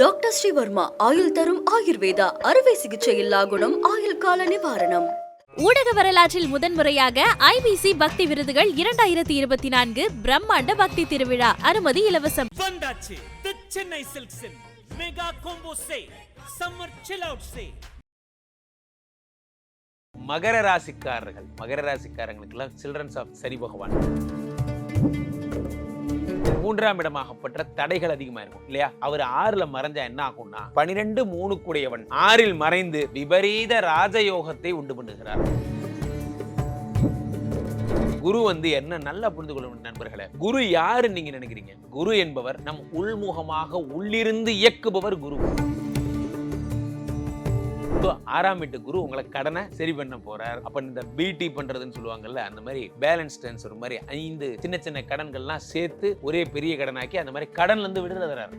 Doctor Sreevarma ஆயுள் தரும் ஆயுர்வேதா அறுவை சிகிச்சை இல்லா குணம் ஆயுள் கால நிவாரணம். ஊடக வரலாற்றில் முதன்முறையாக ஐபிசி பக்தி விருதுகள் இரண்டாயிரத்தி இருபத்தி நான்கு பிரம்மாண்ட பக்தி திருவிழா அனுமதி இலவசம். வந்தாச்சு. The Chennai சில்க்ஸின் mega combo say summer chill out say மகர ராசிக்காரர்கள் மகர ராசிக்காரங்களுக்கெல்லாம் சில்ட்ரன்ஸ் ஆஃப் சனி பகவான். மூன்றாம் இடமாகப்பட்ட தடைகள் அதிகமா இருக்கும் இல்லையா? அவர் ஆறுல மறைஞ்சா என்ன ஆகும்னா பனிரெண்டு மூணு ஆறில் மறைந்து விபரீத ராஜயோகத்தை உண்டு பண்ணுகிறார். குரு வந்து என்ன நல்லா புரிந்து கொள்ள நண்பர்களே குரு யாரு நீங்க நினைக்கிறீங்க? குரு என்பவர் நம் உள்முகமாக உள்ளிருந்து இயக்குபவர் குரு. இப்போ ஆறாம் வீட்டு குரு உங்களை கடனை சரி பண்ண போறார். அப்ப இந்த பிடி பண்றதுன்னு சொல்லுவாங்கல்ல அந்த மாதிரி பேலன்ஸ் ட்ரான்ஸ்ஃபர் மாதிரி ஐந்து சின்ன சின்ன கடன்கள்லாம் சேர்த்து ஒரே பெரிய கடனாக்கி அந்த மாதிரி கடன்ல இருந்து விடுதலை தரார்.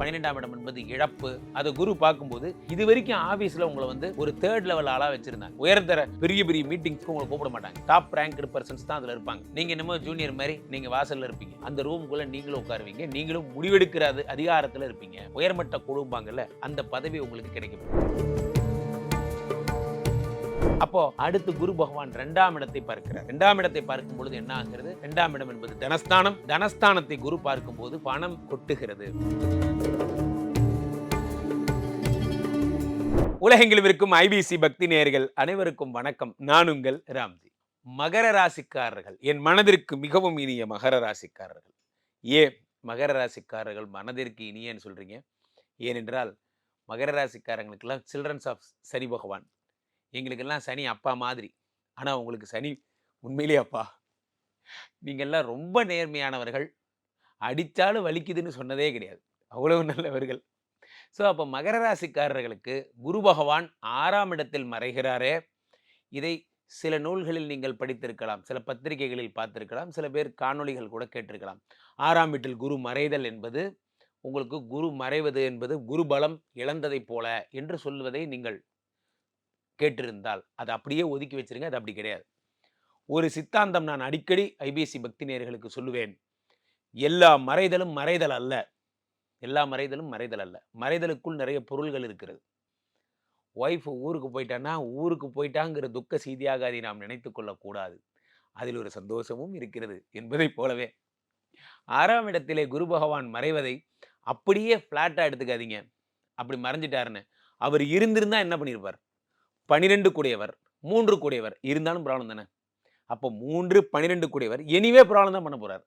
பன்னிரெண்டாம் இடம் என்பது இழப்பு. அதை குரு பார்க்கும்போது இது வரைக்கும் ஆஃபீஸில் உங்களை வந்து ஒரு தேர்ட் லெவல் ஆளாக வச்சிருந்தாங்க. உயர்தர பெரிய பெரிய மீட்டிங்ஸ்க்கு உங்களை கூப்பிட மாட்டாங்க. டாப் ரேங்க் பர்சன்ஸ் தான் அதில் இருப்பாங்க. நீங்கள் என்னமோ ஜூனியர் மாதிரி நீங்கள் வாசலில் இருப்பீங்க. அந்த ரூமுக்குள்ளே நீங்களும் உட்காருவீங்க. நீங்களும் முடிவெடுக்கிற அதிகாரத்தில் இருப்பீங்க. உயர்மட்ட குழும்பாங்கல்ல அந்த பதவி உங்களுக்கு கிடைக்கும் அப்போ அடுத்து குரு பகவான் ரெண்டாம் இடத்தை பார்க்கிறார். ரெண்டாம் இடத்தை பார்க்கும் பொழுது என்ன ஆகிறது? ரெண்டாம் இடம் என்பது தனஸ்தானம். தனஸ்தானத்தை குரு பார்க்கும் போது பணம் கொட்டுகிறது. உலகெங்கிலும் இருக்கும் ஐபிசி பக்தி நேயர்கள் அனைவருக்கும் வணக்கம். நான் உங்கள் ராம்ஜி. மகர ராசிக்காரர்கள். என் மனதிற்கு மிகவும் இனிய மகர ராசிக்காரர்கள். ஏன் மகர ராசிக்காரர்கள் மனதிற்கு இனியன்னு சொல்றீங்க? ஏனென்றால் மகர ராசிக்காரங்களுக்கெல்லாம் சில்ட்ரன்ஸ் ஆஃப் சனி பகவான் எங்களுக்கெல்லாம் சனி அப்பா மாதிரி. ஆனால் உங்களுக்கு சனி உண்மையிலே அப்பா நீங்கள்லாம் ரொம்ப நேர்மையானவர்கள். அடித்தாலும் வலிக்குதுன்னு சொன்னதே கிடையாது. அவ்வளவு நல்லவர்கள். ஸோ அப்போ மகர ராசிக்காரர்களுக்கு குரு பகவான் ஆறாம் இடத்தில் மறைகிறாரே. இதை சில நூல்களில் நீங்கள் படித்திருக்கலாம். சில பத்திரிகைகளில் பார்த்திருக்கலாம். சில பேர் காணொளிகள் கூட கேட்டிருக்கலாம். ஆறாம் வீட்டில் குரு மறைதல் என்பது உங்களுக்கு குரு மறைவது என்பது குரு பலம் இழந்ததைப் போல என்று சொல்வதை நீங்கள் கேட்டிருந்தால் அதை அப்படியே ஒதுக்கி வச்சிருங்க அது அப்படி கிடையாது. ஒரு சித்தாந்தம் நான் அடிக்கடி ஐபிஎஸ்சி பக்தி நேயர்களுக்கு சொல்லுவேன். எல்லா மறைதலும் மறைதல் அல்ல. எல்லா மறைதலும் மறைதல் அல்ல. மறைதலுக்குள் நிறைய பொருள்கள் இருக்கிறது. ஒய்ஃப் ஊருக்கு போயிட்டான்னா ஊருக்கு போயிட்டாங்கிற துக்க செய்தியாக அதை நாம் நினைத்து கொள்ளக்கூடாது. அதில் ஒரு சந்தோஷமும் இருக்கிறது என்பதைப் போலவே. ஆறாம் இடத்திலே குரு பகவான் மறைவதை அப்படியே ஃப்ளாட்டாக எடுத்துக்காதீங்க. அப்படி மறைஞ்சிட்டாருன்னு. அவர் இருந்திருந்தா என்ன பண்ணியிருப்பார் பனிரெண்டு கூடியவர் மூன்று கூடியவர். இருந்தாலும் ப்ராப்ளம் தானே? அப்போ மூன்று பன்னிரெண்டு கூடியவர். எனிவே ப்ராப்ளம் தான் பண்ண போகிறார்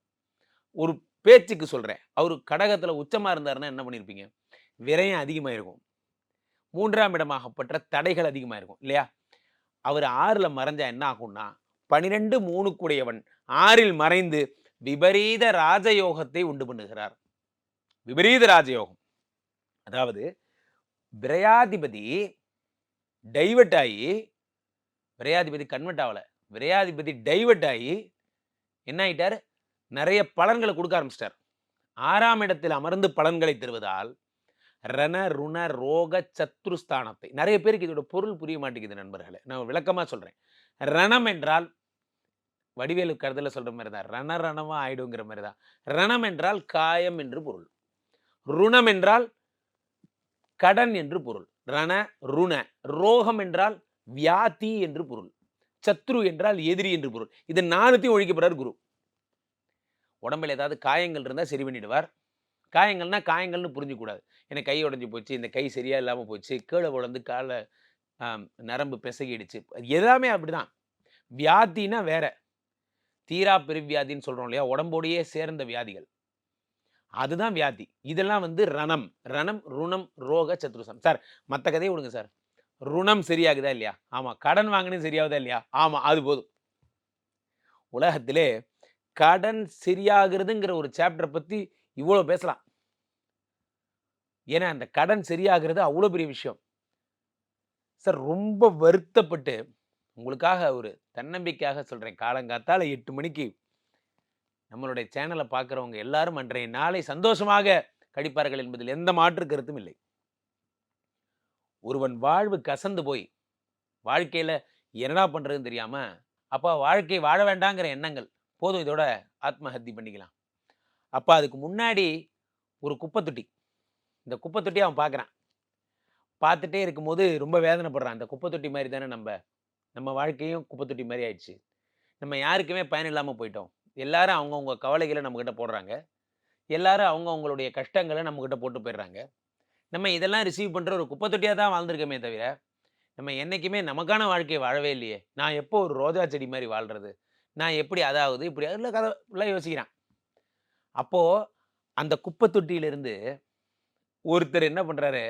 ஒரு பேச்சுக்கு சொல்கிறேன் அவர் கடகத்தில் உச்சமாக இருந்தாருன்னா என்ன பண்ணியிருப்பீங்க விரயம் அதிகமாக இருக்கும் மூன்றாம் இடமாகப்பட்ட தடைகள் அதிகமாக இருக்கும் இல்லையா? அவர் ஆறில் மறைஞ்சா என்ன ஆகும்னா பனிரெண்டு மூணு கூடியவன் ஆறில் மறைந்து விபரீத ராஜயோகத்தை உண்டு பண்ணுகிறார். விபரீத ராஜயோகம். அதாவது விரையாதிபதி டைவெர்ட் ஆகி விரையாதிபதி கன்வெர்ட் ஆகல. விரையாதிபதி டைவெர்ட் ஆகி என்ன ஆயிட்டார்? நிறைய பலன்களை கொடுக்க ஆரம்பிச்சிட்டார். ஆறாம் இடத்தில் அமர்ந்து பலன்களை தருவதால் ரண ருண ரோக சத்ருஸ்தானத்தை நிறைய பேருக்கு இதோட பொருள் புரிய மாட்டேங்குது நண்பர்களே. நான் விளக்கமா சொல்றேன். ரணம் என்றால் வடிவேலு கருதல சொல்ற மாதிரி தான் ரண ரணமாக ஆயிடுங்கிற மாதிரி தான் ரணம் என்றால் காயம் என்று பொருள். ருணம் என்றால் கடன் என்று பொருள். ரண ருண. ரோகம் என்றால் வியாதி என்று பொருள். சத்ரு என்றால் எதிரி என்று பொருள். இது நாலுத்தையும் ஒழிக்கப்படுறார் குரு. உடம்புல ஏதாவது காயங்கள் இருந்தால் சரி பண்ணிடுவார். காயங்கள்னா காயங்கள்னு புரிஞ்சுக்கூடாது எனக்கு கை உடஞ்சி போச்சு இந்த கை சரியாக இல்லாமல் போச்சு கீழே உடந்து காலை நரம்பு பிசகிடுச்சு. எல்லாமே அப்படி அப்படிதான். வியாதினா வேற. தீரா பெருவியாதின்னு சொல்கிறோம் இல்லையா? உடம்போடையே சேர்ந்த வியாதிகள். அதுதான் வியாதி. இதெல்லாம் வந்து ரணம். ரணம் ருணம் ரோக சத்ருசம். சார் மற்ற கதையை விடுங்க சார். ருணம் சரியாகுதா இல்லையா? ஆமாம் கடன் வாங்கினது சரியாகுதா இல்லையா? ஆமாம் அது போதும். உலகத்திலே கடன் சரியாகிறதுங்கிற ஒரு சாப்டரை பற்றி இவ்வளோ பேசலாம். ஏன்னா அந்த கடன் சரியாகிறது அவ்வளோ பெரிய விஷயம். சார் ரொம்ப வருத்தப்பட்டு உங்களுக்காக ஒரு தன்னம்பிக்கையாக சொல்கிறேன் காலங்காத்தால் எட்டு மணிக்கு நம்மளுடைய சேனலை பார்க்குறவங்க எல்லாரும் அன்றைய நாளை சந்தோஷமாக கழிப்பார்கள் என்பதில் எந்த மாற்று கருத்தும் இல்லை. ஒருவன் வாழ்வு கசந்து போய் வாழ்க்கையில் என்னடா பண்ணுறதுன்னு தெரியாமல் அப்பா வாழ்க்கை வாழ வேண்டாங்கிற எண்ணங்கள் போதும் இதோட ஆத்மஹத்தி பண்ணிக்கலாம். அப்போ அதுக்கு முன்னாடி ஒரு குப்பை தொட்டி இந்த குப்பை தொட்டியை அவன் பார்க்குறான் பார்த்துட்டே இருக்கும்போது ரொம்ப வேதனைப்படுறான். அந்த குப்பை தொட்டி மாதிரி தானே நம்ம நம்ம வாழ்க்கையும் குப்பை தொட்டி மாதிரி ஆயிடுச்சு. நம்ம யாருக்குமே பயன் இல்லாமல் போயிட்டோம். எல்லாரும் அவங்கவுங்க கவலைகளை நம்மக்கிட்ட போடுறாங்க. எல்லாரும் அவங்க அவங்களுடைய கஷ்டங்களை நம்மக்கிட்ட போட்டு போயிடுறாங்க. நம்ம இதெல்லாம் ரிசீவ் பண்ணுற ஒரு குப்பை தொட்டியாக தான் வாழ்ந்திருக்கோமே தவிர நம்ம என்றைக்குமே நமக்கான வாழ்க்கையை வாழவே இல்லையே. நான் எப்போ ஒரு ரோஜா செடி மாதிரி வாழ்கிறது நான் எப்படி அதாவது இப்படி அதில் கதைலாம் யோசிக்கிறான். அப்போது அந்த குப்பை தொட்டியிலிருந்து ஒருத்தர் என்ன பண்ணுறாரு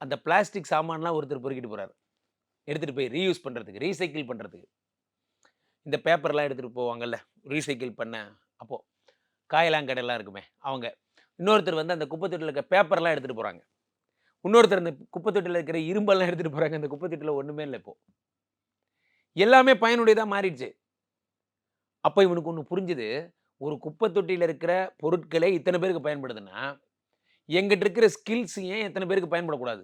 அந்த பிளாஸ்டிக் சாமான்லாம் ஒருத்தர் பொறுக்கிட்டு போகிறாரு எடுத்துகிட்டு போய் ரீயூஸ் பண்ணுறதுக்கு ரீசைக்கிள் பண்ணுறதுக்கு இந்த பேப்பர்லாம் எடுத்துகிட்டு போவாங்கல்ல ரீசைக்கிள் பண்ண அப்போது காயலாங்கடையெல்லாம் இருக்குமே அவங்க. இன்னொருத்தர் வந்து அந்த குப்பை தொட்டியில் இருக்க பேப்பர்லாம் எடுத்துகிட்டு போகிறாங்க இன்னொருத்தர் அந்த குப்பை தொட்டியில் இருக்கிற இரும்பெல்லாம் எடுத்துகிட்டு போகிறாங்க அந்த குப்பை தொட்டியில் ஒன்றுமே இல்லை இப்போது எல்லாமே பயனுடையதாக மாறிடுச்சு. அப்போ இவனுக்கு ஒன்று புரிஞ்சுது. ஒரு குப்பை தொட்டியில் இருக்கிற பொருட்களே இத்தனை பேருக்கு பயன்படுதுன்னா எங்கிட்ட இருக்கிற ஸ்கில்ஸ் ஏன் எத்தனை பேருக்கு பயன்படக்கூடாது?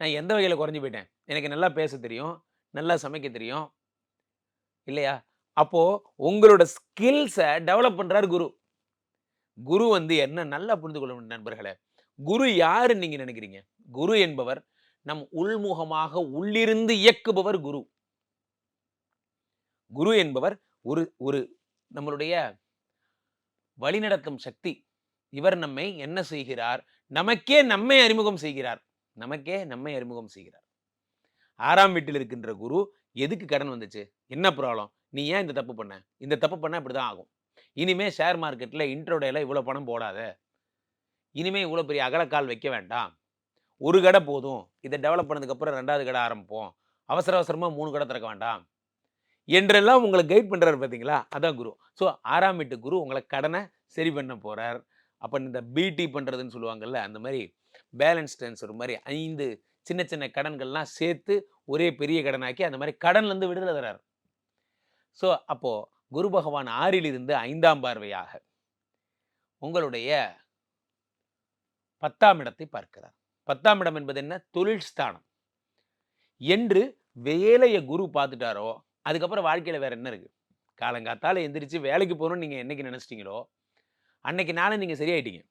நான் எந்த வகையில் குறைஞ்சி போயிட்டேன்? எனக்கு நல்லா பேச தெரியும் நல்லா சமைக்க தெரியும் இல்லையா? அப்போது உங்களோட ஸ்கில்ஸை டெவலப் பண்ணுறார் குரு. குரு வந்து என்ன நல்லா புரிந்து கொள்ள நண்பர்களே. குரு யாருன்னு நீங்கள் நினைக்கிறீங்க? குரு என்பவர் நம் உள்முகமாக உள்ளிருந்து இயக்குபவர் குரு. குரு என்பவர் ஒரு ஒரு நம்மளுடைய வழிநடத்தும் சக்தி. இவர் நம்மை என்ன செய்கிறார்? நமக்கே நம்மை அறிமுகம் செய்கிறார். நமக்கே நம்மை அறிமுகம் செய்கிறார். ஆறாம் வீட்டில் இருக்கின்ற குரு எதுக்கு கடன் வந்துச்சு? என்ன ப்ராப்ளம்? நீ ஏன் இந்த தப்பு பண்ண? இந்த தப்பு பண்ண இப்படி தான் ஆகும். இனிமே ஷேர் மார்க்கெட்டில் இன்ட்ரோடையில் இவ்வளோ பணம் போடாத. இனிமேல் இவ்வளோ பெரிய அகலக்கால் வைக்க வேண்டாம். ஒரு கடை போதும். இதை டெவலப் பண்ணதுக்கப்புறம் ரெண்டாவது கடை ஆரம்பிப்போம். அவசர அவசரமாக மூணு கடை திறக்க வேண்டாம். என்றெல்லாம் உங்களை கைட் பண்ணுறாரு பார்த்தீங்களா? அதான் குரு. ஸோ ஆறாம் வீட்டு குரு உங்களை கடனை சரி பண்ண போகிறார் அப்போ இந்த பிடி பண்ணுறதுன்னு சொல்லுவாங்கல்ல அந்த மாதிரி பேலன்ஸ் ட்ரான்ஸ்ஃபர் மாதிரி ஐந்து சின்ன சின்ன கடன்கள்லாம் சேர்த்து ஒரே பெரிய கடனாக்கி அந்த மாதிரி கடன்லேருந்து விடுதலை தரார். ஸோ அப்போது குரு பகவான் ஆறிலிருந்து ஐந்தாம் பார்வையாக உங்களுடைய பத்தாம் இடத்தை பார்க்கிறார். பத்தாம் இடம் என்பது என்ன? தொழில் ஸ்தானம். என்று வேலையை குரு பார்த்துட்டாரோ அதுக்கப்புறம் வாழ்க்கையில் வேறு என்ன இருக்குது காலங்காத்தால் எந்திரிச்சு வேலைக்கு போகணும்னு நீங்கள் என்னைக்கு நினச்சிட்டீங்களோ அன்னைக்கு நாளை நீங்கள் சரியாயிட்டீங்க.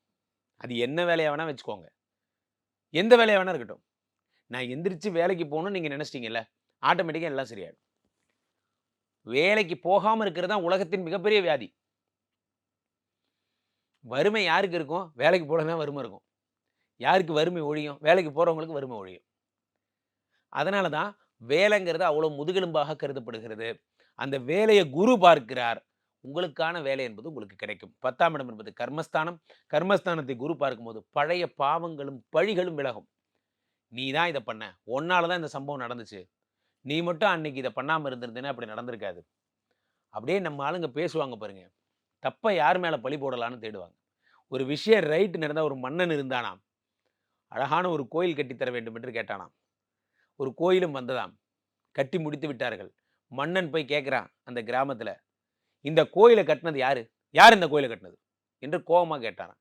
அது என்ன வேலையாக வேணால் வச்சுக்கோங்க. எந்த வேலையாக வேணால் இருக்கட்டும். நான் எந்திரிச்சு வேலைக்கு போகணும்னு நீங்கள் நினச்சிட்டீங்கல்ல ஆட்டோமேட்டிக்காக எல்லாம் சரியாயிடும். வேலைக்கு போகாமல் இருக்கிறது தான் உலகத்தின் மிகப்பெரிய வியாதி. வறுமை யாருக்கு இருக்கும்? வேலைக்கு போகலன்னா வறுமை இருக்கும். யாருக்கு வறுமை ஒழியும்? வேலைக்கு போகிறவங்களுக்கு வறுமை ஒழியும். அதனால தான் வேலைங்கிறது அவ்வளோ முதுகெலும்பாக கருதப்படுகிறது. அந்த வேலையை குரு பார்க்கிறார். உங்களுக்கான வேலை என்பது உங்களுக்கு கிடைக்கும். பத்தாம் இடம் என்பது கர்மஸ்தானம். கர்மஸ்தானத்தை குரு பார்க்கும்போது பழைய பாவங்களும் பழிகளும் விலகும். நீ தான் இதை பண்ண. உன்னால தான் இந்த சம்பவம் நடந்துச்சு. நீ மட்டும் அன்னைக்கு இதை பண்ணாமல் இருந்திருந்தேன்னா அப்படி நடந்திருக்காது. அப்படியே நம்ம ஆளுங்க பேசுவாங்க பாருங்க. தப்பை யார் மேலே பழி போடலான்னு தேடுவாங்க. ஒரு விஷயம் ரைட்டு நடந்தால் ஒரு மன்னன் இருந்தானாம். அழகான ஒரு கோயில் கட்டித்தர வேண்டும் என்று கேட்டானாம். ஒரு கோயிலும் வந்ததாம். கட்டி முடித்து விட்டார்கள். மன்னன் போய் கேட்குறான் அந்த கிராமத்தில் இந்த கோயிலை கட்டினது யார்? யார் இந்த கோயிலை கட்டினது? என்று கோபமாக கேட்டாராம்.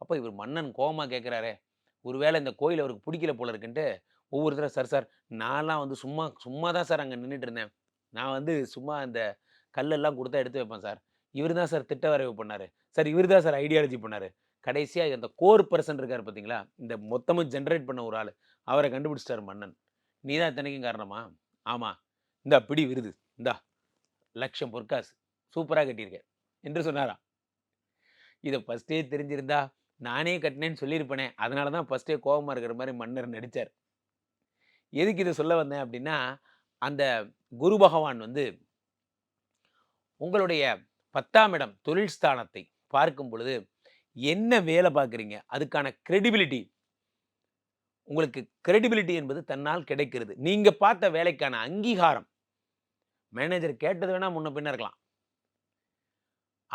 அப்போ இவர் மன்னன் கோபமாக கேட்குறாரே ஒருவேளை இந்த கோயில் அவருக்கு பிடிக்கல போல இருக்குன்ட்டு ஒவ்வொருத்தரும் சார் சார் நான்லாம் வந்து சும்மா சும்மா தான் சார் அங்கே நின்றுட்டு இருந்தேன் நான் வந்து சும்மா அந்த கல்லெல்லாம் கொடுத்தா எடுத்து வைப்பேன் சார். இவர் தான் சார் திட்ட வரைவு பண்ணார். சார் இவர் தான் சார் ஐடியாலஜி பண்ணார். கடைசியாக இந்த கோர் பர்சன் இருக்கார் பார்த்தீங்களா? இந்த மொத்தமும் ஜென்ரேட் பண்ண ஒரு ஆள். அவரை கண்டுபிடிச்சிட்டார் மன்னன். நீ தான் இத்தனைக்கும் காரணமா? ஆமாம் இந்தா பிடி விருது. இந்தா லட்சம் பொற்காசு. சூப்பராக கட்டியிருக்க. என்று சொன்னாராம். இதை ஃபஸ்ட்டே தெரிஞ்சிருந்தா நானே கட்டினேன்னு சொல்லியிருப்பேனே. அதனால தான் ஃபஸ்ட்டே கோபமாக இருக்கிற மாதிரி மன்னர் நடித்தார் எதுக்கு இதை சொல்ல வந்தேன் அப்படின்னா அந்த குரு பகவான் வந்து உங்களுடைய பத்தாம் இடம் தொழில் ஸ்தானத்தை பார்க்கும் பொழுது என்ன வேலை பார்க்குறீங்க? அதுக்கான கிரெடிபிலிட்டி உங்களுக்கு கிரெடிபிலிட்டி என்பது தன்னால் கிடைக்கிறது. நீங்கள் பார்த்த வேலைக்கான அங்கீகாரம். மேனேஜர் கேட்டது வேணால் முன்ன பின்ன இருக்கலாம்.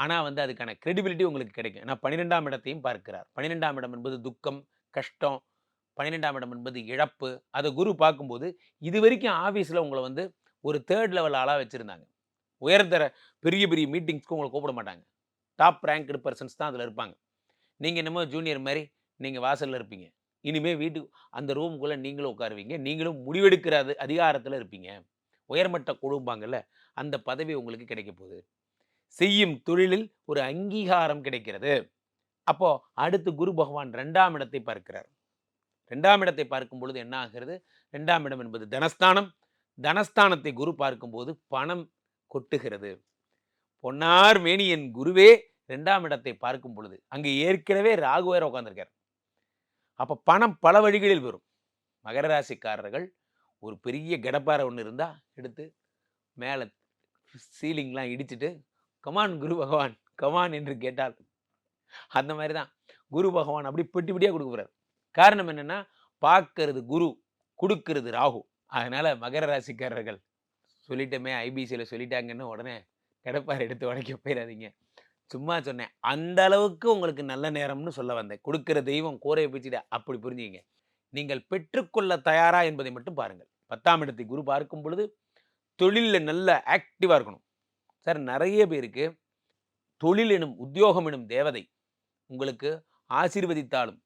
ஆனால் வந்து அதுக்கான கிரெடிபிலிட்டி உங்களுக்கு கிடைக்கும். ஏன்னா பன்னிரெண்டாம் இடத்தையும் பார்க்கிறார். பன்னிரெண்டாம் இடம் என்பது துக்கம் கஷ்டம். பன்னிரெண்டாம் இடம் என்பது இழப்பு. அதை குரு பார்க்கும்போது இது வரைக்கும் ஆஃபீஸில் உங்களை வந்து ஒரு தேர்ட் லெவல் ஆளாக வச்சுருந்தாங்க. உயர்தர பெரிய பெரிய மீட்டிங்ஸ்க்கு உங்களை கூப்பிட மாட்டாங்க. டாப் ரேங்க்டு பர்சன்ஸ் தான் அதில் இருப்பாங்க. நீங்கள் என்னமோ ஜூனியர் மாதிரி நீங்கள் வாசலில் இருப்பீங்க. இனிமேல் வீட்டுக்கு அந்த ரூமுக்குள்ளே நீங்களும் உட்காருவீங்க. நீங்களும் முடிவெடுக்கிற அதிகாரத்தில் இருப்பீங்க. உயர்மட்ட குழும்பாங்கல்ல அந்த பதவி உங்களுக்கு கிடைக்க போகுது. செய்யும் தொழிலில் ஒரு அங்கீகாரம் கிடைக்கிறது. அப்போ அடுத்து குரு பகவான் ரெண்டாம் இடத்தை பார்க்கிறார். ரெண்டாம் இடத்தை பார்க்கும் பொழுது என்ன ஆகிறது? ரெண்டாம் இடம் என்பது தனஸ்தானம். தனஸ்தானத்தை குரு பார்க்கும்போது பணம் கொட்டுகிறது. பொன்னார் மேனியன் குருவே ரெண்டாம் இடத்தை பார்க்கும் பொழுது அங்கே ஏற்கனவே ராகு வேற உட்காந்துருக்கார் அப்போ பணம் பல வழிகளில் வரும். மகர ராசிக்காரர்கள் ஒரு பெரிய கடப்பாறை ஒன்று இருந்தால் எடுத்து மேலே சீலிங்லாம் இடிச்சிட்டு கமான் குரு பகவான் கமான் என்று கேட்டால் அந்த மாதிரி தான் குரு பகவான் அப்படி பெட்டி பெட்டியாக கொடுக்க காரணம் என்னென்னா பார்க்கறது குரு கொடுக்கறது ராகு. அதனால் மகர ராசிக்காரர்கள் சொல்லிட்டோமே ஐபிசியில் சொல்லிட்டாங்கன்னு உடனே கிடப்பார் எடுத்து உடைக்க போயிடாதீங்க. சும்மா சொன்னேன் அந்த அளவுக்கு உங்களுக்கு நல்ல நேரம்னு சொல்ல வந்தேன். கொடுக்குற தெய்வம் கூரையை பிச்சுட அப்படி புரிஞ்சுங்க நீங்கள் பெற்றுக்கொள்ள தயாரா என்பதை மட்டும் பாருங்கள். பத்தாம் இடத்தை குரு பார்க்கும் பொழுது தொழிலில் நல்ல ஆக்டிவாக இருக்கணும். சார் நிறைய பேருக்கு தொழில் எனும் உத்தியோகம் எனும் தேவதை உங்களுக்கு ஆசீர்வதித்தாலும்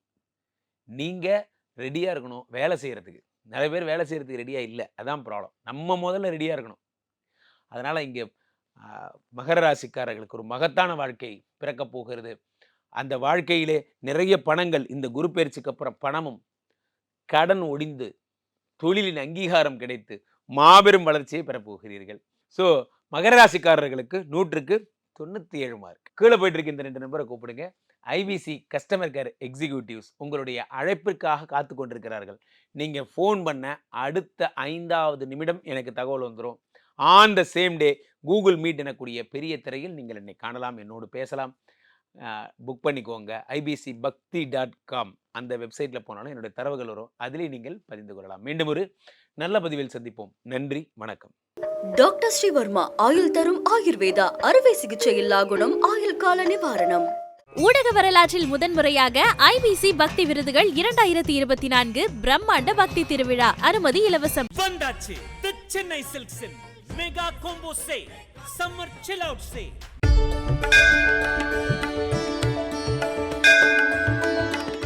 நீங்கள் ரெடியாக இருக்கணும் வேலை செய்கிறதுக்கு நிறைய பேர் வேலை செய்கிறதுக்கு ரெடியாக இல்லை. அதான் ப்ராப்ளம் நம்ம முதல்ல ரெடியாக இருக்கணும். அதனால் இங்கே மகர ராசிக்காரர்களுக்கு ஒரு மகத்தான வாழ்க்கை பிறக்கப் போகிறது. அந்த வாழ்க்கையிலே நிறைய பணங்கள் இந்த குரு பயிற்சிக்கு அப்புறம் பணமும் கடன் ஒடிந்து தொழிலின் அங்கீகாரம் கிடைத்து மாபெரும் வளர்ச்சியை பெறப்போகிறீர்கள் ஸோ மகர ராசிக்காரர்களுக்கு நூற்றுக்கு தொண்ணூற்றி ஏழு மார்க் கீழே போயிட்டு இருக்க இந்த ரெண்டு நம்பரை கூப்பிடுங்க. ஐபிசி கஸ்டமர் கேர் எக்ஸிக்யூட்டிவ்ஸ் உங்களுடைய அழைப்பிற்காக காத்து கொண்டிருக்கிறார்கள். நீங்கள் ஃபோன் பண்ண அடுத்த ஐந்தாவது நிமிடம் எனக்கு தகவல் வந்துடும் on the same day Google Meet எனக்கூடிய பெரிய திரையில் நீங்கள் என்னை காணலாம் என்னோடு பேசலாம். புக் பண்ணிக்கோங்க. ஐபிசி பக்தி டாட் காம் அந்த வெப்சைட்டில் போனாலும் என்னுடைய தரவுகள் வரும். அதிலே நீங்கள் பதிந்து கொள்ளலாம். மீண்டும் ஒரு நல்ல பதிவில் சந்திப்போம். நன்றி வணக்கம். டாக்டர் ஸ்ரீவர்மா ஆயுள் தரும் ஆயுர்வேதா அறுவை சிகிச்சை இல்லா குணம் ஆயுள் கால நிவாரணம். ஊடக வரலாற்றில் முதன்முறையாக ஐபிசி பக்தி விருதுகள் இரண்டாயிரத்தி இருபத்தி நான்கு பிரம்மாண்ட பக்தி திருவிழா அனுமதி இலவசம். வந்தாச்சு. The Chennai சில்க்ஸின் mega combo say summer chill out say